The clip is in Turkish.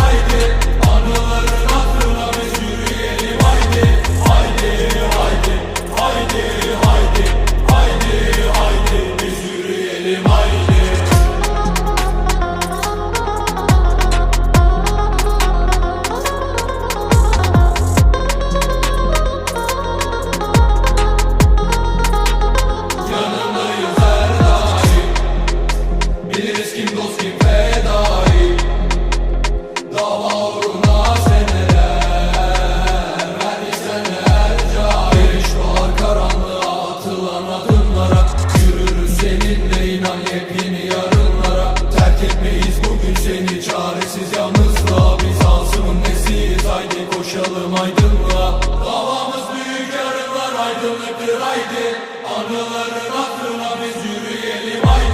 haydi Anıların hatırına yürüyelim haydi Haydi haydi haydi haydi Haydi biz yürüyelim haydi Yanındayız her Biliriz kim dost kim feda. aydınla Davamız büyük yarınlar aydınlıktır haydi. Anıların hatırına